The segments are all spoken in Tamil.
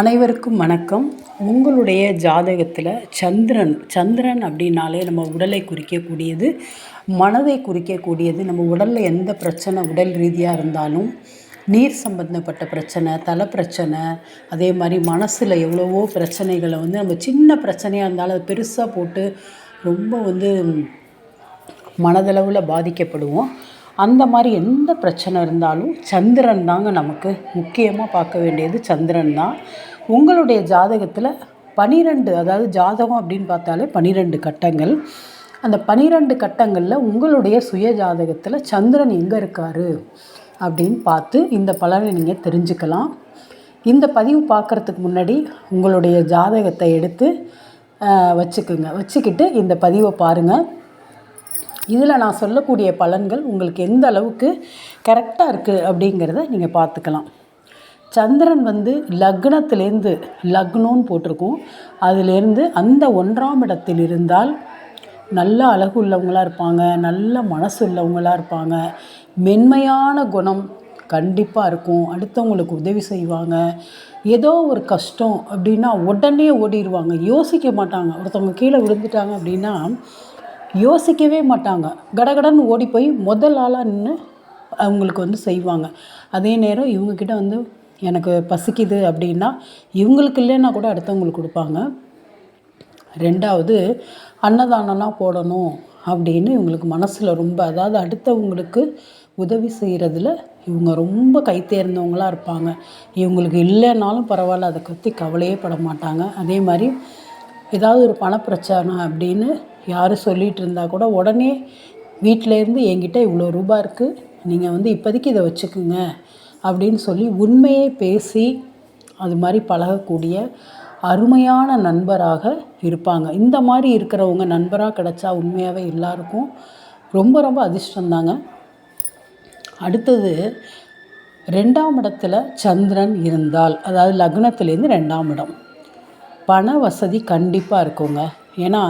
அனைவருக்கும் வணக்கம். உங்களுடைய ஜாதகத்தில் சந்திரன் சந்திரன் அப்படின்னாலே நம்ம உடலை குறிக்கக்கூடியது மனதை குறிக்கக்கூடியது நம்ம உடலில் எந்த பிரச்சனை உடல் ரீதியாக இருந்தாலும் நீர் சம்பந்தப்பட்ட பிரச்சனை தலை பிரச்சனை அதே மாதிரி மனசில் எவ்வளவோ பிரச்சனைகளை வந்து நம்ம சின்ன பிரச்சனையாக இருந்தாலும் அதை பெருசாக போட்டு ரொம்ப வந்து மனதளவில் பாதிக்கப்படுவோம். அந்த மாதிரி எந்த பிரச்சனை இருந்தாலும் சந்திரன் தாங்க நமக்கு முக்கியமாக பார்க்க வேண்டியது சந்திரன் தான். உங்களுடைய ஜாதகத்தில் பனிரெண்டு அதாவது ஜாதகம் அப்படின்னு பார்த்தாலே பனிரெண்டு கட்டங்கள். அந்த பனிரெண்டு கட்டங்களில் உங்களுடைய சுய ஜாதகத்தில் சந்திரன் எங்கே இருக்கார் அப்படின்னு பார்த்து இந்த பலனை நீங்கள் தெரிஞ்சுக்கலாம். இந்த பதிவு பார்க்குறதுக்கு முன்னாடி உங்களுடைய ஜாதகத்தை எடுத்து வச்சுக்குங்க. வச்சுக்கிட்டு இந்த பதிவை பாருங்கள் இதில் நான் சொல்லக்கூடிய பலன்கள் உங்களுக்கு எந்த அளவுக்கு கரெக்டாக இருக்குது அப்படிங்கிறத நீங்கள் பார்த்துக்கலாம். சந்திரன் வந்து லக்னத்திலேருந்து லக்னோன்னு போட்டிருக்கோம். அதுலேருந்து அந்த ஒன்றாம் இடத்தில் இருந்தால் நல்ல அழகு உள்ளவங்களாக இருப்பாங்க நல்ல மனசு உள்ளவங்களாக இருப்பாங்க. மென்மையான குணம் கண்டிப்பாக இருக்கும். அடுத்தவங்களுக்கு உதவி செய்வாங்க. ஏதோ ஒரு கஷ்டம் அப்படின்னா உடனே ஓடிடுவாங்க. யோசிக்க மாட்டாங்க. ஒருத்தவங்க கீழே விழுந்துட்டாங்க அப்படின்னா யோசிக்கவே மாட்டாங்க. கடகடன்னு ஓடி போய் முதல் ஆளாக நின்று அவங்களுக்கு வந்து செய்வாங்க. அதே நேரம் இவங்கக்கிட்ட வந்து எனக்கு பசிக்குது அப்படின்னா இவங்களுக்கு இல்லைன்னா கூட அடுத்தவங்களுக்கு கொடுப்பாங்க. ரெண்டாவது அன்னதானம்லாம் போடணும் அப்படின்னு இவங்களுக்கு மனசில் ரொம்ப அதாவது அடுத்தவங்களுக்கு உதவி செய்கிறதுல இவங்க ரொம்ப கை தேர்ந்தவங்களாக இருப்பாங்க. இவங்களுக்கு இல்லைன்னாலும் பரவாயில்ல அதை பற்றி கவலையே பட மாட்டாங்க. அதே மாதிரி ஏதாவது ஒரு பணப்பிரச்சனை அப்படின்னு யாரும் சொல்லிகிட்டு இருந்தால் கூட உடனே வீட்டிலேருந்து என்கிட்ட இவ்வளோ ரூபா இருக்குது நீங்கள் வந்து இப்போதைக்கு இதை வச்சுக்குங்க அப்படின்னு சொல்லி உண்மையே பேசி அது மாதிரி பழகக்கூடிய அருமையான நண்பராக இருப்பாங்க. இந்த மாதிரி இருக்கிறவங்க நண்பராக கிடச்சா உண்மையாகவே எல்லாருக்கும் ரொம்ப ரொம்ப அதிர்ஷ்டந்தாங்க அடுத்தது ரெண்டாம் இடத்துல சந்திரன் இருந்தால் அதாவது லக்னத்துலேருந்து ரெண்டாம் இடம். பண வசதி கண்டிப்பாக இருக்குங்க. ஏன்னா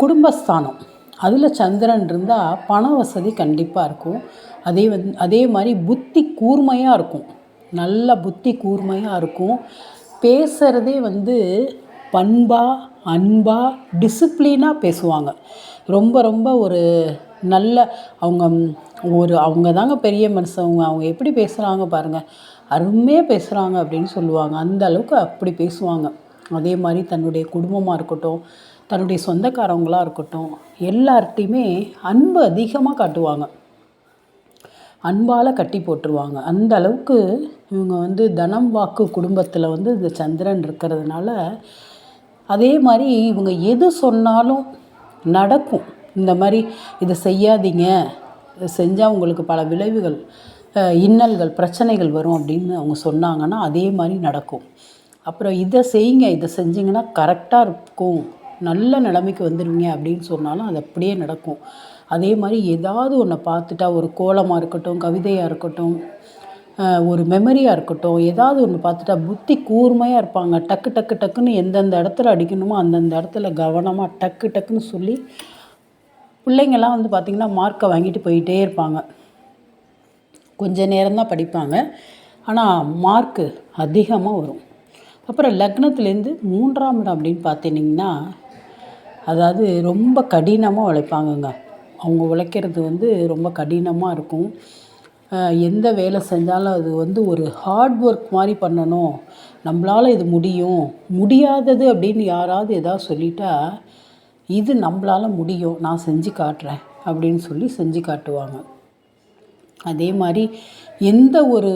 குடும்பஸ்தானம். அதில் சந்திரன் இருந்தால் பண வசதி கண்டிப்பாக இருக்கும். அதே வந்து அதே மாதிரி புத்தி கூர்மையாக இருக்கும். நல்ல புத்தி கூர்மையாக இருக்கும். பேசுகிறதே வந்து பண்பாக அன்பாக டிசிப்ளினாக பேசுவாங்க. ரொம்ப ரொம்ப ஒரு நல்ல அவங்க ஒரு அவங்க தாங்க பெரிய மனுஷவங்க அவங்க எப்படி பேசுகிறாங்க பாருங்கள் அருமையாக பேசுகிறாங்க அப்படின்னு சொல்லுவாங்க. அந்த அளவுக்கு அப்படி பேசுவாங்க. அதே மாதிரி தன்னுடைய குடும்பமாக இருக்கட்டும் தன்னுடைய சொந்தக்காரவங்களாக இருக்கட்டும் எல்லார்ட்டையுமே அன்பு அதிகமாக காட்டுவாங்க. அன்பால் கட்டி போட்டுருவாங்க. அந்த அளவுக்கு இவங்க வந்து தனம் வாக்கு குடும்பத்தில் வந்து இந்த சந்திரன் இருக்கிறதுனால அதே மாதிரி இவங்க எது சொன்னாலும் நடக்கும். இந்த மாதிரி இதை செய்யாதீங்க. இதை செஞ்சால் உங்களுக்கு பல விளைவுகள். இன்னல்கள் பிரச்சனைகள் வரும் அப்படின்னு அவங்க சொன்னாங்கன்னா அதே மாதிரி நடக்கும். அப்புறம் இதை செய்யுங்க இதை செஞ்சிங்கன்னா கரெக்டாக இருக்கும். நல்ல நிலைமைக்கு வந்துடுவீங்க அப்படின்னு சொன்னாலும் அது அப்படியே நடக்கும். அதே மாதிரி ஏதாவது ஒன்றை பார்த்துட்டா ஒரு கோலமாக இருக்கட்டும் கவிதையாக இருக்கட்டும் ஒரு மெமரியாக இருக்கட்டும் ஏதாவது ஒன்று பார்த்துட்டா புத்தி கூர்மையாக இருப்பாங்க. டக்கு டக்கு டக்குன்னு எந்தெந்த இடத்துல அடிக்கணுமோ அந்தந்த இடத்துல கவனமாக டக்கு டக்குன்னு சொல்லி பிள்ளைங்கள்லாம் வந்து பார்த்திங்கன்னா மார்க்கை வாங்கிட்டு போயிட்டே இருப்பாங்க. கொஞ்ச நேரம்தான் படிப்பாங்க. ஆனால் மார்க்கு அதிகமாக வரும். அப்புறம் லக்னத்துலேருந்து மூன்றாம் இடம் அப்படின்னு பார்த்தீங்கன்னா அதாவது ரொம்ப கடினமாக உழைப்பாங்கங்க. அவங்க உழைக்கிறது வந்து ரொம்ப கடினமாக இருக்கும். எந்த வேலை செஞ்சாலும் அது வந்து ஒரு ஹார்ட் ஒர்க் மாதிரி பண்ணணும். நம்மளால் இது முடியும். முடியாதது அப்படின்னு யாராவது எதாவது சொல்லிட்டா இது நம்மளால் முடியும். நான் செஞ்சு காட்டுறேன் அப்படின்னு சொல்லி செஞ்சு காட்டுவாங்க. அதே மாதிரி எந்த ஒரு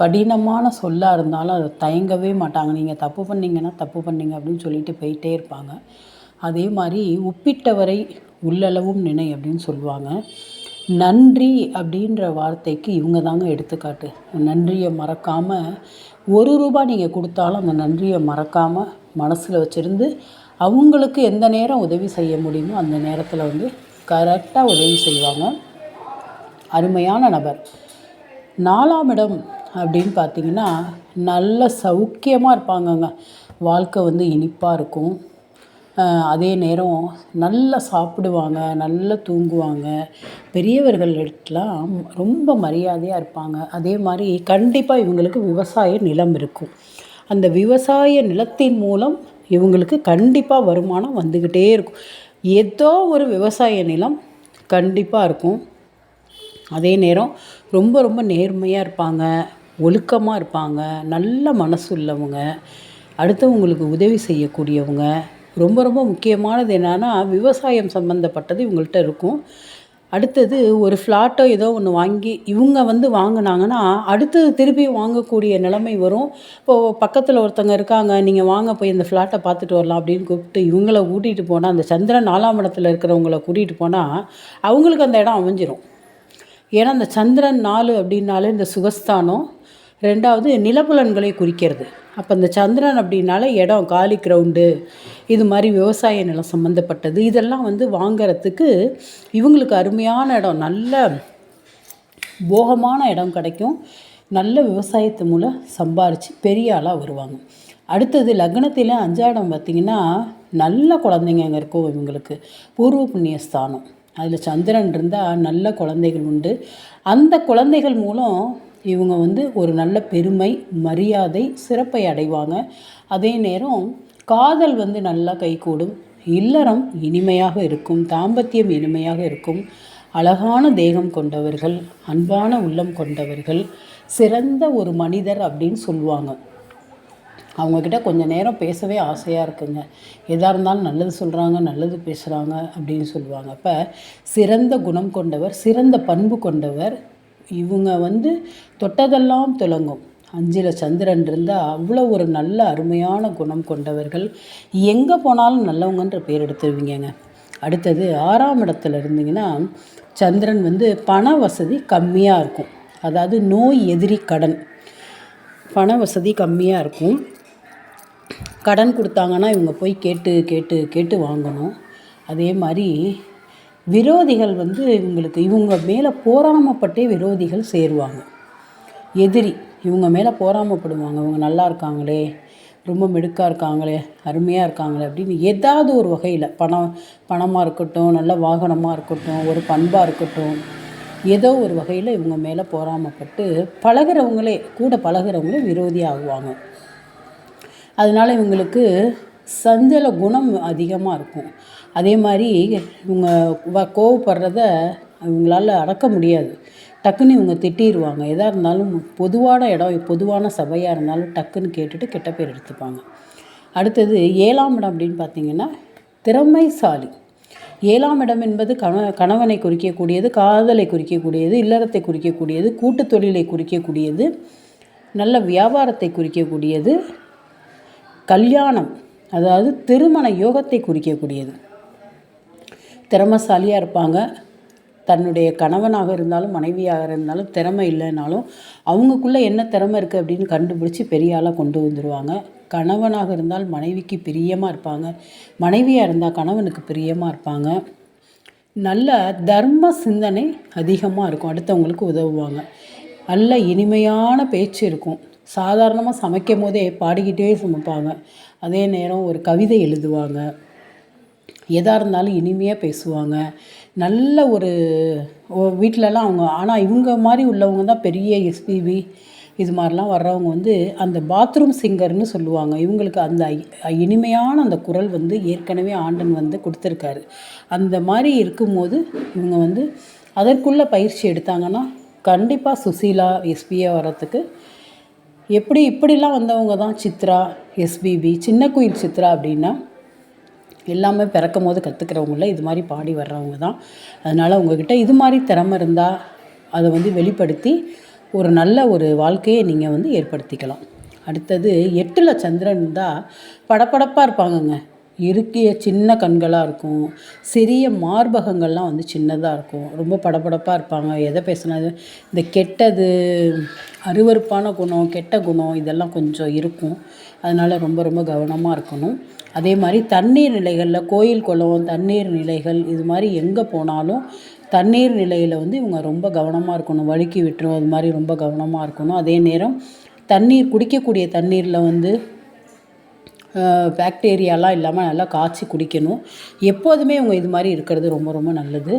கடினமான சொல்லாக இருந்தாலும் அதை தயங்கவே மாட்டாங்க. நீங்கள் தப்பு பண்ணிங்கன்னா தப்பு பண்ணீங்க அப்படின்னு சொல்லிட்டு போயிட்டே இருப்பாங்க. அதே மாதிரி உப்பிட்டவரை உள்ளளவும் நினை அப்படின்னு சொல்லுவாங்க. நன்றி அப்படின்ற வார்த்தைக்கு இவங்க தாங்க எடுத்துக்காட்டு. நன்றியை மறக்காமல் ஒரு ரூபாய் நீங்கள் கொடுத்தாலும் அந்த நன்றியை மறக்காமல் மனசில் வச்சுருந்து அவங்களுக்கு எந்த நேரம் உதவி செய்ய முடியுமோ அந்த நேரத்தில் வந்து கரெக்டாக உதவி செய்வாங்க. அருமையான நபர். நாலாம் இடம் அப்படின்னு பார்த்தீங்கன்னா நல்ல சௌக்கியமாக இருப்பாங்கங்க. வாழ்க்கை வந்து இனிப்பாக இருக்கும். அதே நேரம் நல்லா சாப்பிடுவாங்க நல்லா தூங்குவாங்க. பெரியவர்கள்ட்டலாம் ரொம்ப மரியாதையாக இருப்பாங்க. அதே மாதிரி கண்டிப்பாக இவங்களுக்கு விவசாய நிலம் இருக்கும். அந்த விவசாய நிலத்தின் மூலம் இவங்களுக்கு கண்டிப்பாக வருமானம் வந்துக்கிட்டே இருக்கும். ஏதோ ஒரு விவசாய நிலம் கண்டிப்பாக இருக்கும். அதே நேரம் ரொம்ப ரொம்ப நேர்மையாக இருப்பாங்க ஒழுக்கமாக இருப்பாங்க நல்ல மனசு உள்ளவங்க அடுத்தவங்களுக்கு உதவி செய்யக்கூடியவங்க. ரொம்ப ரொம்ப முக்கியமானது என்னென்னா விவசாயம் சம்மந்தப்பட்டது இவங்கள்ட்ட இருக்கும். அடுத்தது ஒரு ஃப்ளாட்டோ ஏதோ ஒன்று வாங்கி இவங்க வந்து வாங்கினாங்கன்னா அடுத்தது திருப்பி வாங்கக்கூடிய நிலைமை வரும். இப்போது பக்கத்தில் ஒருத்தங்க இருக்காங்க நீங்கள் வாங்க போய் இந்த ஃப்ளாட்டை பார்த்துட்டு வரலாம் அப்படின்னு கூப்பிட்டு இவங்கள கூட்டிகிட்டு போனால் அந்த சந்திரன் நாலாம் இடத்துல இருக்கிறவங்கள கூட்டிகிட்டு போனால் அவங்களுக்கு அந்த இடம் அமைஞ்சிரும். ஏன்னா அந்த சந்திரன் நாலு அப்படின்னாலே இந்த சுகஸ்தானம். ரெண்டாவது நிலப்புலன்களை குறிக்கிறது. அப்போ இந்த சந்திரன் அப்படின்னாலே இடம் காலி கிரவுண்டு இது மாதிரி விவசாய நிலம் சம்மந்தப்பட்டது இதெல்லாம் வந்து வாங்கிறதுக்கு இவங்களுக்கு அருமையான இடம். நல்ல போகமான இடம் கிடைக்கும். நல்ல விவசாயத்து மூலம் சம்பாரித்து பெரிய ஆளாக வருவாங்க. அடுத்தது லக்னத்தில் அஞ்சாயிடம் பார்த்திங்கன்னா நல்ல குழந்தைங்க அங்கே இருக்கும் இவங்களுக்கு. பூர்வ புண்ணிய ஸ்தானம் அதில் சந்திரன் இருந்தால் நல்ல குழந்தைகள் உண்டு. அந்த குழந்தைகள் மூலம் இவங்க வந்து ஒரு நல்ல பெருமை மரியாதை சிறப்பை அடைவாங்க. அதே நேரம் காதல் வந்து நல்லா கைகூடும். இல்லறம் இனிமையாக இருக்கும் தாம்பத்தியம் இனிமையாக இருக்கும். அழகான தேகம் கொண்டவர்கள் அன்பான உள்ளம் கொண்டவர்கள் சிறந்த ஒரு மனிதர் அப்படின்னு சொல்லுவாங்க. அவங்கக்கிட்ட கொஞ்சம் நேரம் பேசவே ஆசையாக இருக்குங்க. எதாக இருந்தாலும் நல்லது சொல்கிறாங்க நல்லது பேசுகிறாங்க அப்படின்னு சொல்லுவாங்க. அப்போ சிறந்த குணம் கொண்டவர் சிறந்த பண்பு கொண்டவர் இவங்க வந்து தொட்டதெல்லாம் துலங்கும். அஞ்சில் சந்திரன் இருந்தால் அவ்வளோ ஒரு நல்ல அருமையான குணம் கொண்டவர்கள். எங்கே போனாலும் நல்லவங்கன்ற பேர் எடுத்துருவீங்கங்க. அடுத்தது ஆறாம் இடத்துல இருந்தீங்கன்னா சந்திரன் வந்து பண வசதி கம்மியாக இருக்கும். அதாவது நோய் எதிரி கடன். பண வசதி கம்மியாக இருக்கும். கடன் கொடுத்தாங்கன்னா இவங்க போய் கேட்டு கேட்டு கேட்டு வாங்கணும். அதே மாதிரி விரோதிகள் வந்து இவங்களுக்கு இவங்க மேலே போராமப்பட்டே விரோதிகள் சேருவாங்க. எதிரி இவங்க மேலே போராமப்படுவாங்க. இவங்க நல்லா இருக்காங்களே ரொம்ப மெடுக்காக இருக்காங்களே அருமையாக இருக்காங்களே அப்படின்னு ஏதாவது ஒரு வகையில் பணம் பணமாக இருக்கட்டும் நல்ல வாகனமாக இருக்கட்டும் ஒரு பண்பாக இருக்கட்டும் ஏதோ ஒரு வகையில் இவங்க மேலே போராமப்பட்டு பழகிறவங்களே கூட பழகிறவங்களே விரோதி ஆகுவாங்க. அதனால் இவங்களுக்கு சஞ்சல குணம் அதிகமாக இருக்கும். அதே மாதிரி இவங்க வ கோவப்படுறத இவங்களால அடக்க முடியாது. டக்குன்னு இவங்க திட்டிடுவாங்க எதாக இருந்தாலும் பொதுவான இடம் பொதுவான சபையாக இருந்தாலும் டக்குன்னு கேட்டுட்டு கெட்ட பேர் எடுத்துப்பாங்க. அடுத்தது ஏழாம் இடம் அப்படின்னு பார்த்தீங்கன்னா திறமைசாலி. ஏழாம் இடம் என்பது கண கணவனை குறிக்கக்கூடியது காதலை குறிக்கக்கூடியது இல்லறத்தை குறிக்கக்கூடியது கூட்டு தொழிலை குறிக்கக்கூடியது நல்ல வியாபாரத்தை குறிக்கக்கூடியது கல்யாணம் அதாவது திருமண யோகத்தை குறிக்கக்கூடியது. திறமசாலியாக இருப்பாங்க. தன்னுடைய கணவனாக இருந்தாலும் மனைவியாக இருந்தாலும் திறமை இல்லைனாலும் அவங்களுக்குள்ளே என்ன திறமை இருக்குது அப்படின்னு கண்டுபிடிச்சி பெரிய ஆளாக கொண்டு வந்துடுவாங்க கணவனாக இருந்தால் மனைவிக்கு பிரியமாக இருப்பாங்க. மனைவியாக இருந்தால் கணவனுக்கு பிரியமாக இருப்பாங்க. நல்ல தர்ம சிந்தனை அதிகமாக இருக்கும். அடுத்தவங்களுக்கு உதவுவாங்க. நல்ல இனிமையான பேச்சு இருக்கும். சாதாரணமாக சமைக்கும் போதே பாடிக்கிட்டே சமைப்பாங்க. அதே நேரம் ஒரு கவிதை எழுதுவாங்க. எதாக இருந்தாலும் இனிமையாக பேசுவாங்க. நல்ல ஒரு வீட்டிலலாம் அவங்க ஆனால் இவங்க மாதிரி உள்ளவங்க தான் பெரிய எஸ்பிபி இது மாதிரிலாம் வர்றவங்க வந்து அந்த பாத்ரூம் சிங்கர்னு சொல்லுவாங்க. இவங்களுக்கு அந்த இனிமையான அந்த குரல் வந்து ஏற்கனவே ஆண்டன் வந்து கொடுத்துருக்காரு. அந்த மாதிரி இருக்கும்போது இவங்க வந்து அதற்குள்ளே பயிற்சி எடுத்தாங்கன்னா கண்டிப்பாக சுசீலா எஸ்பியாக வர்றதுக்கு எப்படி இப்படிலாம் வந்தவங்க தான் சித்ரா எஸ்பிபி சின்ன குயில் சித்ரா அப்படின்னா எல்லாமே பிறக்கும் போது கற்றுக்கிறவங்கள இது மாதிரி பாடி வர்றவங்க தான். அதனால் உங்கள்கிட்ட இது மாதிரி திறமை இருந்தால் அதை வந்து வெளிப்படுத்தி ஒரு நல்ல ஒரு வாழ்க்கையை நீங்கள் வந்து ஏற்படுத்திக்கலாம். அடுத்தது எட்டில் சந்திரன் இருந்தால் படப்படப்பாக இருப்பாங்கங்க. இருக்கிய சின்ன கண்களாக இருக்கும். சிறிய மார்பகங்கள்லாம் வந்து சின்னதாக இருக்கும். ரொம்ப படபடப்பாக இருப்பாங்க. எதை பேசுனது? இந்த கெட்டது அருவறுப்பான குணம் கெட்ட குணம் இதெல்லாம் கொஞ்சம் இருக்கும். அதனால் ரொம்ப ரொம்ப கவனமாக இருக்கணும். அதே மாதிரி தண்ணீர் நிலைகளில் கோயில் குளம் தண்ணீர் நிலைகள் இது மாதிரி எங்கே போனாலும் தண்ணீர் நிலையில் வந்து இவங்க ரொம்ப கவனமாக இருக்கணும். வழுக்கி விட்டுரும். அது மாதிரி ரொம்ப கவனமாக இருக்கணும். அதே நேரம் தண்ணீர் குடிக்கக்கூடிய தண்ணீரில் வந்து பேக்டீரியாலாம் இல்லாமல் நல்லா காய்ச்சி குடிக்கணும். எப்போதுமே இவங்க இது மாதிரி இருக்கிறது ரொம்ப ரொம்ப நல்லது.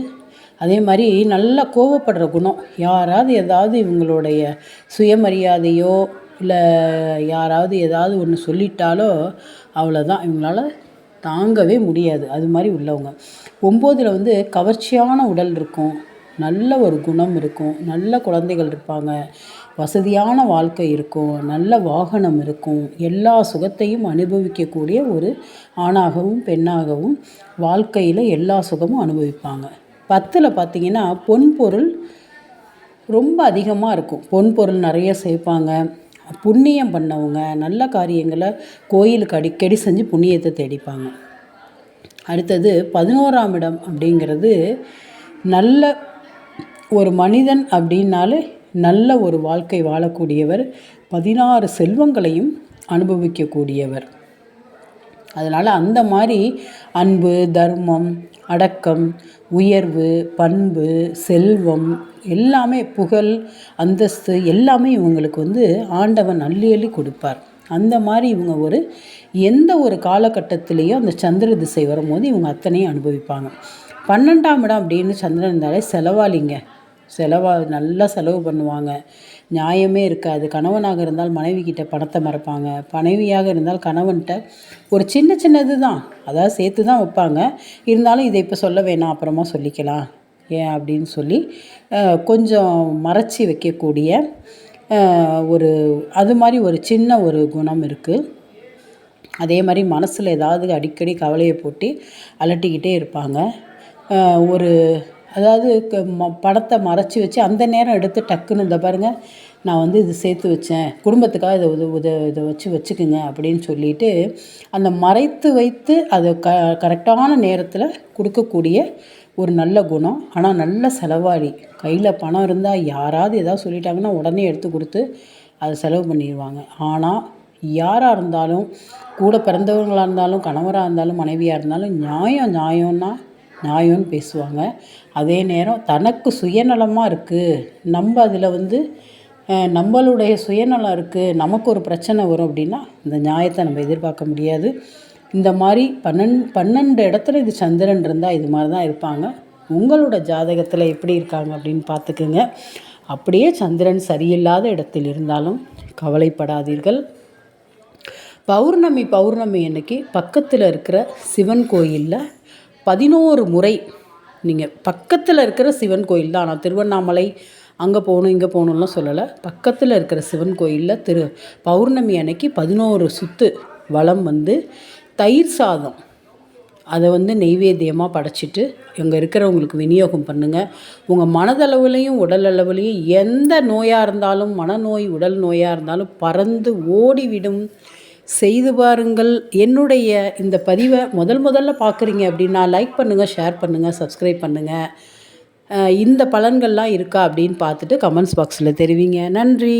அதே மாதிரி நல்லா கோவப்படுற குணம். யாராவது ஏதாவது இவங்களுடைய சுயமரியாதையோ இல்லை யாராவது ஏதாவது ஒன்று சொல்லிட்டாலோ அவ்வளோதான் இவங்களால தாங்கவே முடியாது. அது மாதிரி உள்ளவங்க. ஒம்போதில் வந்து கவர்ச்சியான உடல் இருக்கும். நல்ல ஒரு குணம் இருக்கும். நல்ல குழந்தைகள் இருப்பாங்க. வசதியான வாழ்க்கை இருக்கும் நல்ல வாகனம் இருக்கும் எல்லா சுகத்தையும் அனுபவிக்கக்கூடிய ஒரு ஆணாகவும் பெண்ணாகவும் வாழ்க்கையில் எல்லா சுகமும் அனுபவிப்பாங்க. பத்தில் பார்த்திங்கன்னா பொன் பொருள் ரொம்ப அதிகமாக இருக்கும். பொன் பொருள் நிறைய சேர்ப்பாங்க புண்ணியம் பண்ணவங்க நல்ல காரியங்களை கோயிலுக்கு அடிக்கடி செஞ்சு புண்ணியத்தை தேடிப்பாங்க. அடுத்தது பதினோராம் இடம் அப்படிங்கிறது நல்ல ஒரு மனிதன் அப்படின்னாலே நல்ல ஒரு வாழ்க்கை வாழக்கூடியவர் பதினாறு செல்வங்களையும் அனுபவிக்கக்கூடியவர். அதனால் அந்த மாதிரி அன்பு தர்மம் அடக்கம் உயர்வு பண்பு செல்வம் எல்லாமே புகழ் அந்தஸ்து எல்லாமே இவங்களுக்கு வந்து ஆண்டவன் அள்ளி அள்ளி கொடுப்பார். அந்த மாதிரி இவங்க ஒரு எந்த ஒரு காலகட்டத்திலேயும் அந்த சந்திர திசை வரும்போது இவங்க அத்தனையும் அனுபவிப்பாங்க. பன்னெண்டாம் இடம் அப்படின்னு சந்திரன் இருந்தாலே செலவாளிங்க. செலவாக நல்லா செலவு பண்ணுவாங்க. நியாயமே இருக்காது. கணவனாக இருந்தால் மனைவி கிட்ட பணத்தை மறைப்பாங்க. மனைவியாக இருந்தால் கணவன்கிட்ட ஒரு சின்ன சின்னது தான். அதாவது சேர்த்து தான் வைப்பாங்க. இருந்தாலும் இதை இப்போ சொல்ல வேணாம். அப்புறமா சொல்லிக்கலாம். ஏன் அப்படின்னு சொல்லி கொஞ்சம் மறைச்சி வைக்கக்கூடிய ஒரு அது மாதிரி ஒரு சின்ன ஒரு குணம் இருக்குது அதே மாதிரி மனசில் ஏதாவது அடிக்கடி கவலையை போட்டு அலட்டிக்கிட்டே இருப்பாங்க. ஒரு அதாவது படத்தை மறைச்சி வச்சு அந்த நேரம் எடுத்து டக்குன்னு இந்த பாருங்கள் நான் வந்து இது சேர்த்து வச்சேன். குடும்பத்துக்காக இதை உத உத இதை வச்சு வச்சுக்குங்க அப்படின்னு சொல்லிட்டு அந்த மறைத்து வைத்து அதை க கரெக்டான நேரத்தில் கொடுக்கக்கூடிய ஒரு நல்ல குணம். ஆனால் நல்ல செலவாளி. கையில் பணம் இருந்தால் யாராவது ஏதாவது சொல்லிட்டாங்கன்னா உடனே எடுத்து கொடுத்து அதை செலவு பண்ணிடுவாங்க. ஆனால் யாராக இருந்தாலும் கூட பிறந்தவங்களாக இருந்தாலும் கணவராக இருந்தாலும் மனைவியாக இருந்தாலும் நியாயம் நியாயம்னா நியாயம்னு பேசுவாங்க. அதே நேரம் தனக்கு சுயநலமாக இருக்குது நம்ம அதில் வந்து நம்மளுடைய சுயநலம் இருக்குது நமக்கு ஒரு பிரச்சனை வரும் அப்படின்னா இந்த நியாயத்தை நம்ம எதிர்பார்க்க முடியாது. இந்த மாதிரி பன்னெண் பன்னெண்டு இடத்துல இது சந்திரன் இருந்தால் இது மாதிரி தான் இருப்பாங்க. உங்களோட ஜாதகத்தில் எப்படி இருக்காங்க அப்படின்னு பார்த்துக்குங்க. அப்படியே சந்திரன் சரியில்லாத இடத்தில் இருந்தாலும் கவலைப்படாதீர்கள். பௌர்ணமி பௌர்ணமி அன்னைக்கு பக்கத்தில் இருக்கிற சிவன் கோயிலில் பதினோரு முறை நீங்கள் பக்கத்தில் இருக்கிற சிவன் கோயில் தான் நான் திருவண்ணாமலை அங்கே போகணும் இங்கே போகணும்லாம் சொல்லலை. பக்கத்தில் இருக்கிற சிவன் கோயிலில் திரு பௌர்ணமி அன்னைக்கு பதினோரு சுத்து வளம் வந்து தயிர் சாதம். அதை வந்து நெய்வேத்தியமாக படைச்சிட்டு இங்கே இருக்கிறவங்களுக்கு விநியோகம் பண்ணுங்கள் உங்கள் மனதளவுலேயும் உடல் அளவுலேயும் எந்த நோயாக இருந்தாலும் மனநோய் உடல் நோயாக இருந்தாலும் பறந்து ஓடிவிடும். செய்து பாருங்கள். என்னுடைய இந்த பதிவை முதல் முதல்ல பார்க்குறீங்க அப்படின்னா லைக் பண்ணுங்கள் ஷேர் பண்ணுங்கள் சப்ஸ்கிரைப் பண்ணுங்கள் இந்த பலன்கள்லாம் இருக்கா அப்படின்னு பார்த்துட்டு கமெண்ட்ஸ் பாக்ஸில் தெரிவிங்க. நன்றி.